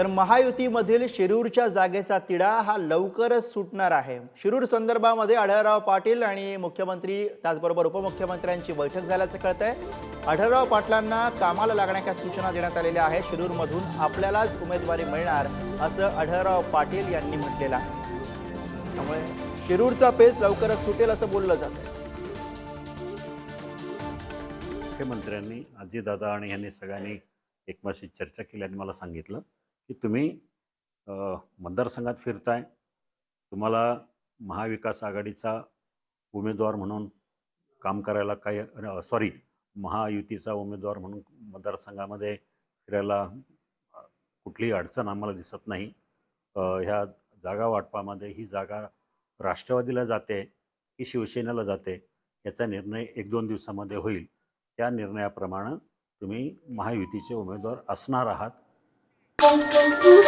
तर महायुतीमधील शिरूरच्या जागेचा तिढा हा लवकरच सुटणार आहे. शिरूर संदर्भामध्ये आढळराव पाटील आणि मुख्यमंत्री त्याचबरोबर उपमुख्यमंत्र्यांची बैठक झाल्याचं कळत आहे आढळराव पाटलांना कामाला लागण्याच्या सूचना देण्यात आलेल्या आहेत. शिरूरमधून आपल्यालाच उमेदवारी मिळणार असं आढळराव पाटील यांनी म्हटलेलं आहे. त्यामुळे शिरूरचा पेच लवकरच सुटेल असं बोललं जातं मुख्यमंत्र्यांनी अजितदादा आणि यांनी सगळ्यांनी एकमेकाशी चर्चा केली आणि मला सांगितलं की तुम्ही मतदारसंघात फिरताय. तुम्हाला महाविकास आघाडीचा उमेदवार म्हणून काम करायला काही सॉरी महायुतीचा उमेदवार म्हणून मतदारसंघामध्ये फिरायला कुठलीही अडचण आम्हाला दिसत नाही. ह्या जागा वाटपामध्ये ही जागा राष्ट्रवादीला जाते की शिवसेनेला जाते याचा निर्णय एक दोन दिवसामध्ये होईल. त्या निर्णयाप्रमाणे तुम्ही महायुतीचे उमेदवार असणार आहात. Thank you.